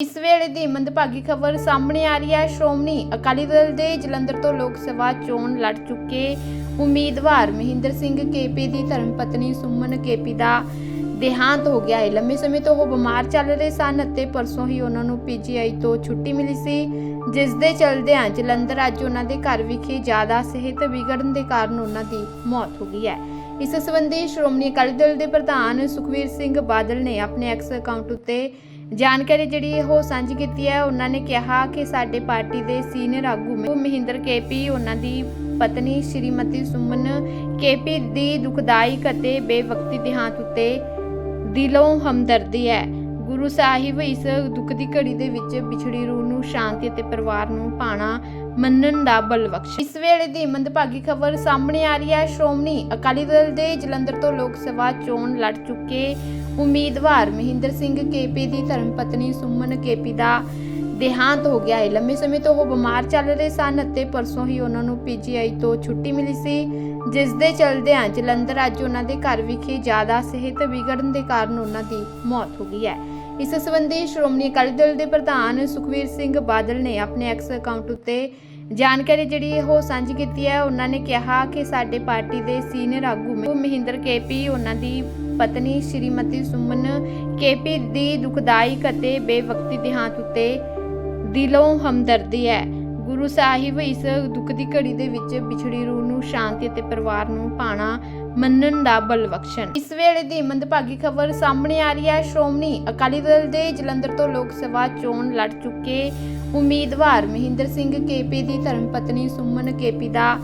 ਇਸ ਵੇਲੇ ਦੀ ਮੰਦਭਾਗੀ ਖਬਰ ਸਾਹਮਣੇ ਆ ਰਹੀ ਹੈ। ਸ਼੍ਰੋਮਣੀ ਅਕਾਲੀ ਦਲ ਦੇ ਜਲੰਧਰ ਤੋਂ ਲੋਕ ਸਭਾ ਚੋਣ ਲੜ ਚੁੱਕੇ ਉਮੀਦਵਾਰ ਮਹਿੰਦਰ ਸਿੰਘ ਕੇਪੀ ਦੀ ਧਰਮ ਪਤਨੀ ਸੁਮਨ ਕੇਪੀ ਦਾ ਦੇਹਾਂਤ ਹੋ ਗਿਆ ਹੈ। ਲੰਮੇ ਸਮੇਂ ਤੋਂ ਉਹ ਬਿਮਾਰ ਚੱਲ ਰਹੇ ਸਨ ਅਤੇ ਪਰਸੋਂ ਹੀ ਉਹਨਾਂ ਨੂੰ ਪੀਜੀਆਈ ਤੋਂ ਛੁੱਟੀ ਮਿਲੀ ਸੀ। ਜਿਸ ਦੇ ਚਲਦਿਆਂ ਜਲੰਧਰ ਅੱਜ ਉਹਨਾਂ ਦੇ ਘਰ ਵਿਖੇ ਜ਼ਿਆਦਾ ਸਿਹਤ ਵਿਗੜਨ ਦੇ ਕਾਰਨ ਉਹਨਾਂ ਦੀ ਮੌਤ ਹੋ ਗਈ ਹੈ। ਇਸ ਸੰਬੰਧੀ ਸ਼੍ਰੋਮਣੀ ਅਕਾਲੀ ਦਲ ਦੇ ਪ੍ਰਧਾਨ ਸੁਖਵੀਰ ਸਿੰਘ ਬਾਦਲ ਨੇ ਆਪਣੇ ਐਕਸ ਅਕਾਊਂਟ ਉੱਤੇ ਜਾਣਕਾਰੀ ਜਿਹੜੀ ਉਹ ਸਾਂਝੀ ਕੀਤੀ ਹੈ, ਉਹਨਾਂ ਨੇ ਕਿਹਾ ਕਿ ਸਾਡੇ ਪਾਰਟੀ ਦੇ ਸੀਨੀਅਰ ਆਗੂ ਮ- ਮਹਿੰਦਰ ਕੇਪੀ ਉਹਨਾਂ ਦੀ ਪਤਨੀ ਸ਼੍ਰੀਮਤੀ ਸੁਮਨ ਕੇਪੀ ਦੀ ਦੁਖਦਾਇਕ ਅਤੇ ਬੇਵਕਤੀ ਦੇਹਾਂਤ ਉੱਤੇ ਦਿਲੋਂ ਹਮਦਰਦੀ ਹੈ। ਗੁਰੂ ਸਾਹਿਬ ਇਸ ਦੁੱਖ ਦੀ ਘੜੀ ਦੇ ਵਿੱਚ ਵਿਛੜੀ ਰੂਹ ਨੂੰ ਸ਼ਾਂਤੀ ਅਤੇ ਪਰਿਵਾਰ ਨੂੰ ਪਾਣਾ ਮੰਨਣ ਦਾ ਬਲ ਬਖਸ਼। ਇਸ ਵੇਲੇ ਦੀ ਮੰਦਭਾਗੀ ਖਬਰ ਸਾਹਮਣੇ ਆ ਰਹੀ ਹੈ। ਸ਼੍ਰੋਮਣੀ ਅਕਾਲੀ ਦਲ ਦੇ ਜਲੰਧਰ ਤੋਂ ਲੋਕ ਸਭਾ ਚੋਣ ਲੜ ਚੁੱਕੇ ਉਮੀਦਵਾਰ ਮਹਿੰਦਰ ਸਿੰਘ ਕੇਪੀ ਦੀ ਧਰਮ ਪਤਨੀ ਸੁਮਨ ਕੇਪੀ ਦਾ ਦੇਹਾਂਤ ਹੋ ਗਿਆ ਹੈ। ਲੰਮੇ ਸਮੇਂ ਤੋਂ ਉਹ ਬਿਮਾਰ ਚੱਲ ਰਹੇ ਸਨ ਅਤੇ ਪਰਸੋਂ ਹੀ ਉਹਨਾਂ ਨੂੰ ਪੀਜੀਆਈ ਤੋਂ ਛੁੱਟੀ ਮਿਲੀ ਸੀ। ਜਿਸ ਦੇ ਚਲਦਿਆਂ ਜਲੰਧਰ ਅੱਜ ਉਹਨਾਂ ਦੇ ਘਰ ਵਿਖੇ ਜ਼ਿਆਦਾ ਸਿਹਤ ਵਿਗੜਨ ਦੇ ਕਾਰਨ ਉਹਨਾਂ ਦੀ ਮੌਤ ਹੋ ਗਈ ਹੈ। ਇਸ ਸੰਬੰਧੀ ਸ਼੍ਰੋਮਣੀ ਅਕਾਲੀ ਦਲ ਦੇ ਪ੍ਰਧਾਨ ਸੁਖਵੀਰ ਸਿੰਘ ਬਾਦਲ ਨੇ ਆਪਣੇ ਐਕਸ ਅਕਾਊਂਟ ਉੱਤੇ ਜਾਣਕਾਰੀ ਜਿਹੜੀ ਉਹ ਸਾਂਝੀ ਕੀਤੀ ਹੈ। ਉਹਨਾਂ ਨੇ ਕਿਹਾ ਕਿ ਸਾਡੇ ਪਾਰਟੀ ਦੇ ਸੀਨੀਅਰ ਆਗੂ ਮਹਿੰਦਰ ਕੇਪੀ ਉਹਨਾਂ ਦੀ ਪਤਨੀ ਸ਼੍ਰੀਮਤੀ ਸੁਮਨ ਕੇਪੀ ਦੀ ਦੁਖਦਾਇਕ ਅਤੇ ਬੇਵਕਤੀ ਦੇਹਾਂਤ ਉੱਤੇ ਦਿਲੋਂ ਹਮਦਰਦੀ ਹੈ। ਗੁਰੂ ਸਾਹਿਬ ਇਸ ਦੁੱਖ ਦੀ ਘੜੀ ਦੇ ਵਿੱਚ ਵਿਛੜੀ ਰੂਹ ਨੂੰ ਸ਼ਾਂਤੀ ਅਤੇ ਪਰਿਵਾਰ ਨੂੰ ਪਾਣਾ ਮੰਨਣ ਦਾ ਬਲ ਬਖਸ਼ਣ। ਇਸ ਵੇਲੇ ਦੀ ਮੰਦਭਾਗੀ ਖਬਰ ਸਾਹਮਣੇ ਆ ਰਹੀ ਹੈ। ਸ਼੍ਰੋਮਣੀ ਅਕਾਲੀ ਦਲ ਦੇ ਜਲੰਧਰ ਤੋਂ ਲੋਕ ਸਭਾ ਚੋਣ ਲੜ ਚੁੱਕੇ ਉਮੀਦਵਾਰ ਮਹਿੰਦਰ ਸਿੰਘ ਕੇਪੀ ਦੀ ਧਰਮ ਪਤਨੀ ਸੁਮਨ ਕੇਪੀ ਦਾ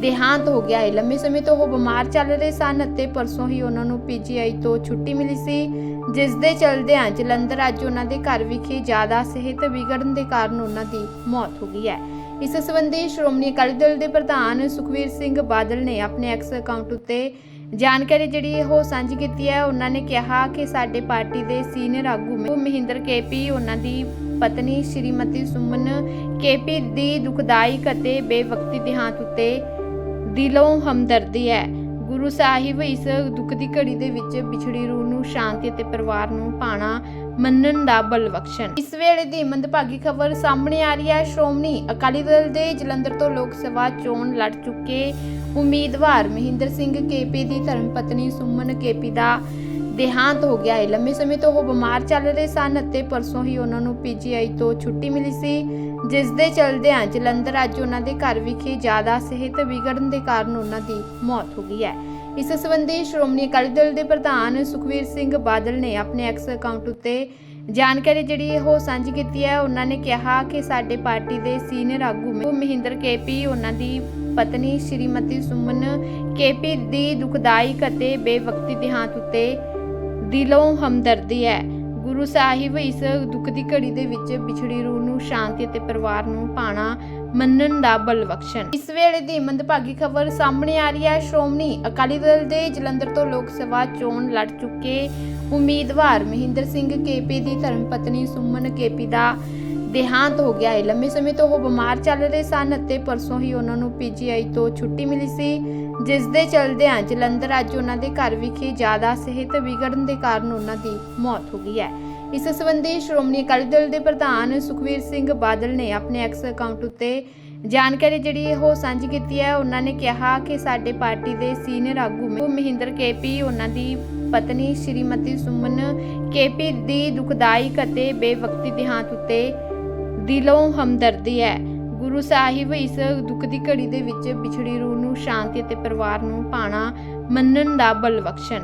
ਦੇਹਾਂਤ ਹੋ ਗਿਆ ਹੈ। ਲੰਮੇ ਸਮੇਂ ਤੋਂ ਉਹ ਬਿਮਾਰ ਚੱਲ ਰਹੇ ਸਨ ਅਤੇ ਪਰਸੋਂ ਹੀ ਉਹਨਾਂ ਨੂੰ ਪੀਜੀਆਈ ਤੋਂ ਛੁੱਟੀ ਮਿਲੀ ਸੀ। ਜਿਸ ਦੇ ਚਲਦਿਆਂ ਜਲੰਧਰ ਅੱਜ ਉਹਨਾਂ ਦੇ ਘਰ ਵਿਖੇ ਜ਼ਿਆਦਾ ਸਿਹਤ ਵਿਗੜਨ ਦੇ ਕਾਰਨ ਉਹਨਾਂ ਦੀ ਮੌਤ ਹੋ ਗਈ ਹੈ। ਇਸ ਸੰਬੰਧੀ ਸ਼੍ਰੋਮਣੀ ਅਕਾਲੀ ਦਲ ਦੇ ਪ੍ਰਧਾਨ ਸੁਖਵੀਰ ਸਿੰਘ ਬਾਦਲ ਨੇ ਆਪਣੇ ਐਕਸ ਅਕਾਊਂਟ ਉੱਤੇ ਜਾਣਕਾਰੀ ਜਿਹੜੀ ਉਹ ਸਾਂਝੀ ਕੀਤੀ ਹੈ। ਉਹਨਾਂ ਨੇ ਕਿਹਾ ਕਿ ਸਾਡੇ ਪਾਰਟੀ ਦੇ ਸੀਨੀਅਰ ਆਗੂ ਮ- ਮਹਿੰਦਰ ਕੇਪੀ ਉਹਨਾਂ ਦੀ ਪਤਨੀ ਸ਼੍ਰੀਮਤੀ ਸੁਮਨ ਕੇਪੀ ਦੀ ਦੁਖਦਾਇਕ ਅਤੇ ਬੇਵਕਤੀ ਦੇਹਾਂਤ ਉੱਤੇ ਦਿਲੋਂ ਹਮਦਰਦੀ ਹੈ। ਗੁਰੂ ਸਾਹਿਬ ਇਸ ਦੁੱਖ ਦੀ ਘੜੀ ਦੇ ਵਿੱਚ ਵਿਛੜੀ ਰੂਹ ਨੂੰ, ਸ਼ਾਂਤੀ ਅਤੇ ਪਰਿਵਾਰ ਨੂੰ ਪਾਣਾ ਮੰਨਣ ਦਾ ਬਲ ਬਖਸ਼ਣ। ਇਸ ਵੇਲੇ ਦੀ ਮੰਦਭਾਗੀ ਖਬਰ ਸਾਹਮਣੇ ਆ ਰਹੀ ਹੈ। ਸ਼੍ਰੋਮਣੀ ਅਕਾਲੀ ਦਲ ਦੇ ਜਲੰਧਰ ਤੋਂ ਲੋਕ ਸਭਾ ਚੋਣ ਲੜ ਚੁੱਕੇ ਉਮੀਦਵਾਰ ਮਹਿੰਦਰ ਸਿੰਘ ਕੇਪੀ ਦੀ ਧਰਮ ਪਤਨੀ ਸੁਮਨ ਕੇਪੀ ਦਾ ਦੇਹਾਂਤ ਹੋ ਗਿਆ ਹੈ ਲੰਮੇ ਸਮੇਂ ਤੋਂ ਉਹ ਬਿਮਾਰ ਚੱਲ ਰਹੇ ਸਨ ਅਤੇ ਪਰਸੋਂ ਹੀ ਉਹਨਾਂ ਨੂੰ ਪੀਜੀਆਈ ਤੋਂ ਛੁੱਟੀ ਮਿਲੀ ਸੀ, ਜਿਸ ਦੇ ਚਲਦਿਆਂ ਜਲੰਧਰ ਅੱਜ ਉਹਨਾਂ ਦੇ ਘਰ ਵਿਖੇ ਜ਼ਿਆਦਾ ਸਿਹਤ ਵਿਗੜਨ ਦੇ ਕਾਰਨ ਉਹਨਾਂ ਦੀ ਮੌਤ ਹੋ ਗਈ ਹੈ। ਇਸ ਸੰਬੰਧੀ ਸ਼੍ਰੋਮਣੀ ਅਕਾਲੀ ਦਲ ਦੇ ਪ੍ਰਧਾਨ ਸੁਖਵੀਰ ਸਿੰਘ ਬਾਦਲ ਨੇ ਆਪਣੇ ਐਕਸ ਅਕਾਊਂਟ ਉੱਤੇ ਜਾਣਕਾਰੀ ਜਿਹੜੀ ਉਹ ਸਾਂਝੀ ਕੀਤੀ ਹੈ। ਉਹਨਾਂ ਨੇ ਕਿਹਾ ਕਿ ਸਾਡੇ ਪਾਰਟੀ ਦੇ ਸੀਨੀਅਰ ਆਗੂ ਮ- ਮਹਿੰਦਰ ਕੇਪੀ ਉਹਨਾਂ ਦੀ ਪਤਨੀ ਸ਼੍ਰੀਮਤੀ ਸੁਮਨ ਕੇਪੀ ਦੀ ਦੁਖਦਾਇਕ ਅਤੇ ਬੇਵਕਤੀ ਦੇਹਾਂਤ ਉੱਤੇ ਦਿਲੋਂ ਹਮਦਰਦੀ ਹੈ। ਗੁਰੂ ਸਾਹਿਬ ਇਸ ਦੁੱਖ ਦੀ ਘੜੀ ਦੇ ਵਿੱਚ ਵਿਛੜੀ ਰੂਹ ਨੂੰ ਸ਼ਾਂਤੀ ਅਤੇ ਪਰਿਵਾਰ ਨੂੰ ਪਾਣਾ ਮੰਨਣ ਦਾ ਬਲ ਬਖਸ਼ਣ। ਇਸ ਵੇਲੇ ਦੀ ਮੰਦਭਾਗੀ ਖਬਰ ਸਾਹਮਣੇ ਆ ਰਹੀ ਹੈ। ਸ਼੍ਰੋਮਣੀ ਅਕਾਲੀ ਦਲ ਦੇ ਜਲੰਧਰ ਤੋਂ ਲੋਕ ਸਭਾ ਚੋਣ ਲੜ ਚੁੱਕੇ ਉਮੀਦਵਾਰ ਮਹਿੰਦਰ ਸਿੰਘ ਕੇਪੀ ਦੀ ਧਰਮ ਪਤਨੀ ਸੁਮਨ ਕੇਪੀ ਦਾ ਦੇਹਾਂਤ ਹੋ ਗਿਆ ਹੈ। ਲੰਮੇ ਸਮੇਂ ਤੋਂ ਉਹ ਬਿਮਾਰ ਚੱਲ ਰਹੇ ਸਨ ਅਤੇ ਪਰਸੋਂ ਹੀ ਉਹਨਾਂ ਨੂੰ ਪੀਜੀਆਈ ਤੋਂ ਛੁੱਟੀ ਮਿਲੀ ਸੀ। ਜਿਸ ਦੇ ਚਲਦਿਆਂ ਜਲੰਧਰ ਅੱਜ ਉਹਨਾਂ ਦੇ ਘਰ ਵਿਖੇ ਜ਼ਿਆਦਾ ਸਿਹਤ ਵਿਗੜਨ ਦੇ ਕਾਰਨ ਉਹਨਾਂ ਦੀ ਮੌਤ ਹੋ ਗਈ ਹੈ। ਇਸ ਸੰਬੰਧੀ ਸ਼੍ਰੋਮਣੀ ਅਕਾਲੀ ਦਲ ਦੇ ਪ੍ਰਧਾਨ ਸੁਖਵੀਰ ਸਿੰਘ ਬਾਦਲ ਨੇ ਆਪਣੇ ਐਕਸ ਅਕਾਊਂਟ ਉੱਤੇ ਜਾਣਕਾਰੀ ਜਿਹੜੀ ਉਹ ਸਾਂਝੀ ਕੀਤੀ ਹੈ। ਉਹਨਾਂ ਨੇ ਕਿਹਾ ਕਿ ਸਾਡੇ ਪਾਰਟੀ ਦੇ ਸੀਨੀਅਰ ਆਗੂ ਮ- ਮਹਿੰਦਰ ਕੇਪੀ ਉਹਨਾਂ ਦੀ ਪਤਨੀ ਸ਼੍ਰੀਮਤੀ ਸੁਮਨ ਕੇਪੀ ਦੀ ਦੁਖਦਾਇਕ ਅਤੇ ਬੇਵਕਤੀ ਦੇਹਾਂਤ ਉੱਤੇ ਦਿਲੋਂ ਹਮਦਰਦੀ ਹੈ। ਗੁਰੂ ਸਾਹਿਬ ਇਸ ਦੁੱਖ ਦੀ ਘੜੀ ਦੇ ਵਿੱਚ ਵਿਛੜੀ ਰੂਹ ਨੂੰ, ਸ਼ਾਂਤੀ ਅਤੇ ਪਰਿਵਾਰ ਨੂੰ ਪਾਣਾ ਮੰਨਣ ਦਾ ਬਲ ਬਖਸ਼ਣ।